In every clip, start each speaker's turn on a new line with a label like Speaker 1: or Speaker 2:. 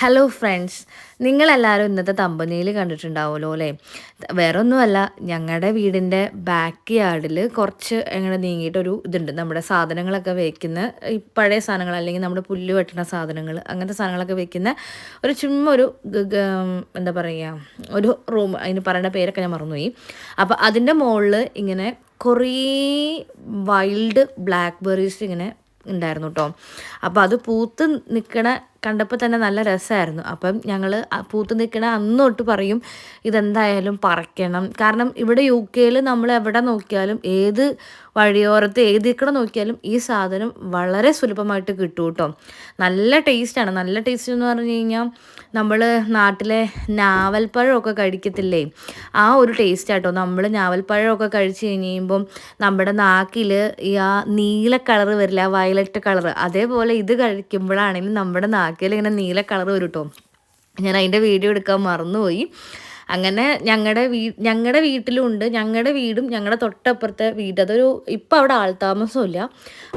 Speaker 1: Hello friends നിങ്ങളെല്ലാവരും ഇന്നത്തെ തമ്പനിയിൽ കണ്ടിട്ടുണ്ടാവുമല്ലോ അല്ലേ? വേറെ ഒന്നുമല്ല ഞങ്ങളുടെ വീടിന്റെ ബാക്ക് യാർഡിൽ കുറച്ച് എങ്ങനെ നീങ്ങിയിട്ടൊരു ഇതുണ്ട്. നമ്മുടെ സാധനങ്ങളൊക്കെ വയ്ക്കുന്ന ഈ പഴയ സാധനങ്ങൾ അല്ലെങ്കിൽ നമ്മുടെ പുല്ല് വെട്ടുന്ന സാധനങ്ങൾ അങ്ങനത്തെ സാധനങ്ങളൊക്കെ വയ്ക്കുന്ന ഒരു ചുമ്മാ ഒരു എന്താ പറയുക ഒരു റൂം അതിന് പറയുന്ന പേരൊക്കെ ഞാൻ മറന്നുപോയി. അപ്പോൾ അതിന്റെ മുകളിൽ ഇങ്ങനെ കുറേ വൈൽഡ് ബ്ലാക്ക് ബെറീസ് ഇങ്ങനെ ഉണ്ടായിരുന്നു കേട്ടോ അപ്പോൾ അത് പൂത്ത് നിൽക്കണ കണ്ടപ്പോൾ തന്നെ നല്ല രസമായിരുന്നു അപ്പം ഞങ്ങൾ പൂത്ത് നിൽക്കണ അന്ന് തൊട്ട് പറയും ഇതെന്തായാലും പറിക്കണം. കാരണം ഇവിടെ യു കെയിൽ നമ്മൾ എവിടെ നോക്കിയാലും ഏത് വഴിയോരത്ത് ഏത് ഇക്കടെ നോക്കിയാലും ഈ സാധനം വളരെ സുലഭമായിട്ട് കിട്ടും കേട്ടോ നല്ല ടേസ്റ്റാണ്. നല്ല ടേസ്റ്റ് എന്ന് പറഞ്ഞു കഴിഞ്ഞാൽ നമ്മൾ നാട്ടിലെ നാവൽപ്പഴമൊക്കെ കഴിക്കത്തില്ലേ? ആ ഒരു ടേസ്റ്റ് ആട്ടോ നമ്മൾ നാവൽപ്പഴമൊക്കെ കഴിച്ച് കഴിഞ്ഞ് നമ്മുടെ നാക്കിൽ ഈ ആ നീല കളറ് വരില്ല വയലറ്റ് കളറ്. അതേപോലെ ഇത് കഴിക്കുമ്പോഴാണെങ്കിലും നമ്മുടെ നാക്കിൽ ഇങ്ങനെ നീല കളർ വരും കേട്ടോ ഞാൻ അതിന്റെ വീഡിയോ എടുക്കാൻ മറന്നുപോയി. അങ്ങനെ ഞങ്ങളുടെ വീ ഞങ്ങളുടെ വീട്ടിലുണ്ട്. ഞങ്ങളുടെ വീടും ഞങ്ങളുടെ തൊട്ടപ്പുറത്തെ വീട്. അതൊരു ഇപ്പം അവിടെ ആൾതാമസമില്ല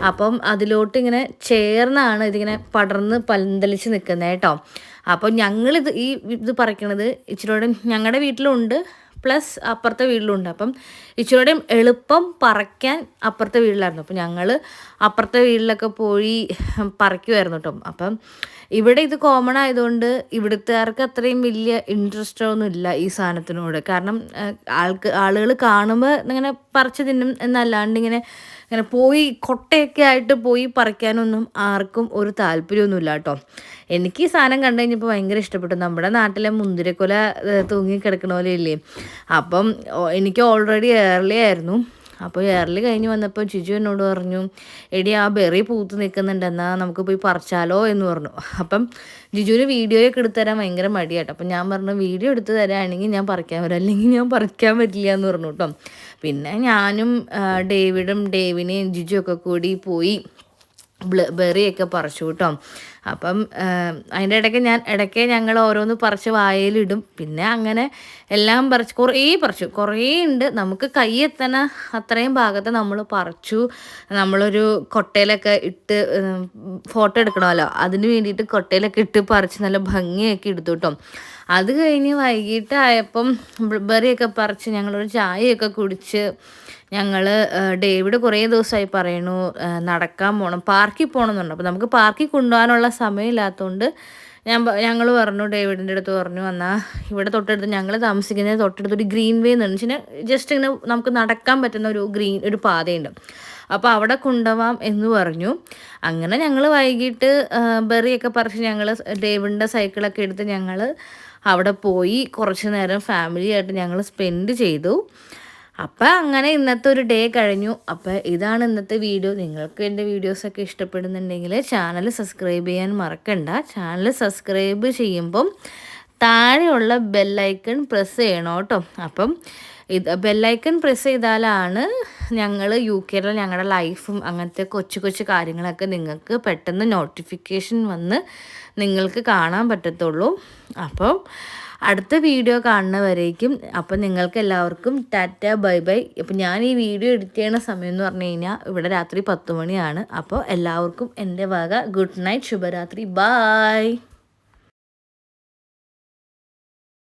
Speaker 1: അപ്പം അതിലോട്ട് ഇങ്ങനെ ചേർന്നാണ് ഇതിങ്ങനെ പടർന്ന് പന്തലിച്ച് നിൽക്കുന്നത് കേട്ടോ. അപ്പം ഞങ്ങളിത് ഈ ഇത് പറിക്കണത് ഇച്ചിരിയോടെ ഞങ്ങളുടെ വീട്ടിലുണ്ട്. പ്ലസ് അപ്പുറത്തെ വീട്ടിലുണ്ട്. അപ്പം ഇച്ചിരിയോടെയും എളുപ്പം പറിക്കാൻ അപ്പുറത്തെ വീട്ടിലായിരുന്നു. അപ്പം ഞങ്ങൾ അപ്പുറത്തെ വീട്ടിലൊക്കെ പോയി പറിക്കുമായിരുന്നു കേട്ടോ. അപ്പം ഇവിടെ ഇത് കോമൺ ആയതുകൊണ്ട് ഇവിടുത്തുകാർക്ക് അത്രയും വലിയ ഇൻട്രസ്റ്റ് ഒന്നും ഇല്ല ഈ സാധനത്തിനോട്. കാരണം ആൾക്ക് ആളുകൾ കാണുമ്പോൾ ഇങ്ങനെ പറിച്ച് തിന്നും എന്നല്ലാണ്ട് ഇങ്ങനെ ഇങ്ങനെ പോയി കൊട്ടയൊക്കെ ആയിട്ട് പോയി പറിക്കാനൊന്നും ആർക്കും ഒരു താല്പര്യമൊന്നുമില്ല കേട്ടോ. എനിക്ക് ഈ സാധനം കണ്ടു കഴിഞ്ഞപ്പോൾ ഭയങ്കര ഇഷ്ടപ്പെട്ടു. നമ്മുടെ നാട്ടിലെ മുന്തിരക്കൊല തൂങ്ങിക്കിടക്കണ പോലെ ഇല്ലേ? അപ്പം എനിക്ക് ഓൾറെഡി ഏർലി ആയിരുന്നു. അപ്പോൾ എയർലി കഴിഞ്ഞ് വന്നപ്പോൾ ചിജു എന്നോട് പറഞ്ഞു എടി ആ ബെറി പൂത്ത് നിൽക്കുന്നുണ്ട് എന്നാൽ നമുക്ക് പോയി പറിച്ചാലോ? എന്ന് പറഞ്ഞു. അപ്പം ജിജുവിന് വീഡിയോയൊക്കെ എടുത്തു തരാൻ ഭയങ്കര മടിയാട്ടോ. അപ്പം ഞാൻ പറഞ്ഞു വീഡിയോ എടുത്ത് തരാണെങ്കിൽ ഞാൻ പറിക്കാൻ വരാം. അല്ലെങ്കിൽ ഞാൻ പറിക്കാൻ പറ്റില്ല എന്ന് പറഞ്ഞു കേട്ടോ. പിന്നെ ഞാനും ഡേവിഡും ഡേവിനെയും ജിജുവൊക്കെ കൂടി പോയി ബെറിയൊക്കെ പറിച്ചു കേട്ടോ. അപ്പം അതിന്റെ ഇടയ്ക്ക് ഞാൻ ഇടയ്ക്ക് ഞങ്ങൾ ഓരോന്ന് പറിച്ച് വായയിലിടും പിന്നെ അങ്ങനെ എല്ലാം പറിച്ച് കുറേ പറിച്ചു. കുറേ ഉണ്ട്. നമുക്ക് കൈ എത്തണ അത്രയും ഭാഗത്ത് നമ്മൾ പറിച്ചു. നമ്മളൊരു കൊട്ടയിലൊക്കെ ഇട്ട് ഫോട്ടോ എടുക്കണമല്ലോ. അതിന് വേണ്ടിയിട്ട് കൊട്ടയിലൊക്കെ ഇട്ട് പറിച്ച് നല്ല ഭംഗിയൊക്കെ എടുത്തു കേട്ടോ. അത് കഴിഞ്ഞ് വൈകിട്ടായപ്പം ബ്ലൂബെറിയൊക്കെ പറിച്ച് ഞങ്ങളൊരു ചായയൊക്കെ കുടിച്ച് ഞങ്ങൾ ഡേവിഡ് കുറേ ദിവസമായി പറയണു നടക്കാൻ പോകണം പാർക്കിൽ പോകണമെന്നുണ്ട് അപ്പോൾ നമുക്ക് പാർക്കിൽ കൊണ്ടുപോകാനുള്ള സമയമില്ലാത്തതുകൊണ്ട് ഞാൻ ഞങ്ങൾ പറഞ്ഞു ഡേവിഡിന്റെ അടുത്ത് പറഞ്ഞു എന്നാൽ ഇവിടെ തൊട്ടടുത്ത് ഞങ്ങൾ താമസിക്കുന്നത് തൊട്ടടുത്ത് ഒരു ഗ്രീൻ വേ എന്ന് വെച്ചാൽ ജസ്റ്റ് ഇങ്ങനെ നമുക്ക് നടക്കാൻ പറ്റുന്ന ഒരു ഗ്രീൻ ഒരു പാതയുണ്ട്. അപ്പോൾ അവിടെ കൊണ്ടുപോവാം എന്ന് പറഞ്ഞു. അങ്ങനെ ഞങ്ങൾ വൈകിട്ട് ബെറിയൊക്കെ പറിച്ച് ഞങ്ങൾ ഡേവിഡിന്റെ സൈക്കിളൊക്കെ എടുത്ത് ഞങ്ങൾ അവിടെ പോയി കുറച്ച് നേരം ഫാമിലിയായിട്ട് ഞങ്ങൾ സ്പെൻഡ് ചെയ്തു. അപ്പം അങ്ങനെ ഇന്നത്തെ ഒരു ഡേ കഴിഞ്ഞു. അപ്പം ഇതാണ് ഇന്നത്തെ വീഡിയോ നിങ്ങൾക്ക് എന്റെ വീഡിയോസൊക്കെ ഇഷ്ടപ്പെടുന്നുണ്ടെങ്കിൽ ചാനൽ സബ്സ്ക്രൈബ് ചെയ്യാൻ മറക്കണ്ട. ചാനൽ സബ്സ്ക്രൈബ് ചെയ്യുമ്പം താഴെയുള്ള ബെല്ലൈക്കൺ പ്രസ് ചെയ്യണം കേട്ടോ. അപ്പം ഇത് ബെല്ലൈക്കൺ പ്രസ് ചെയ്താലാണ് ഞങ്ങൾ യു കെയിലെ ഞങ്ങളുടെ ലൈഫും അങ്ങനത്തെ കൊച്ചു കൊച്ചു കാര്യങ്ങളൊക്കെ നിങ്ങൾക്ക് പെട്ടെന്ന് നോട്ടിഫിക്കേഷൻ വന്ന് നിങ്ങൾക്ക് കാണാൻ പറ്റത്തുള്ളൂ. അപ്പം അടുത്ത വീഡിയോ കാണുന്നവരേക്കും അപ്പം നിങ്ങൾക്ക് എല്ലാവർക്കും ടാറ്റ ബൈ ബൈ. അപ്പം ഞാൻ ഈ വീഡിയോ എഡിറ്റ് ചെയ്യുന്ന സമയം എന്ന് പറഞ്ഞു കഴിഞ്ഞാൽ ഇവിടെ രാത്രി പത്ത് മണിയാണ്. അപ്പോൾ എല്ലാവർക്കും എന്റെ വക ഗുഡ് നൈറ്റ് ശുഭരാത്രി ബായ്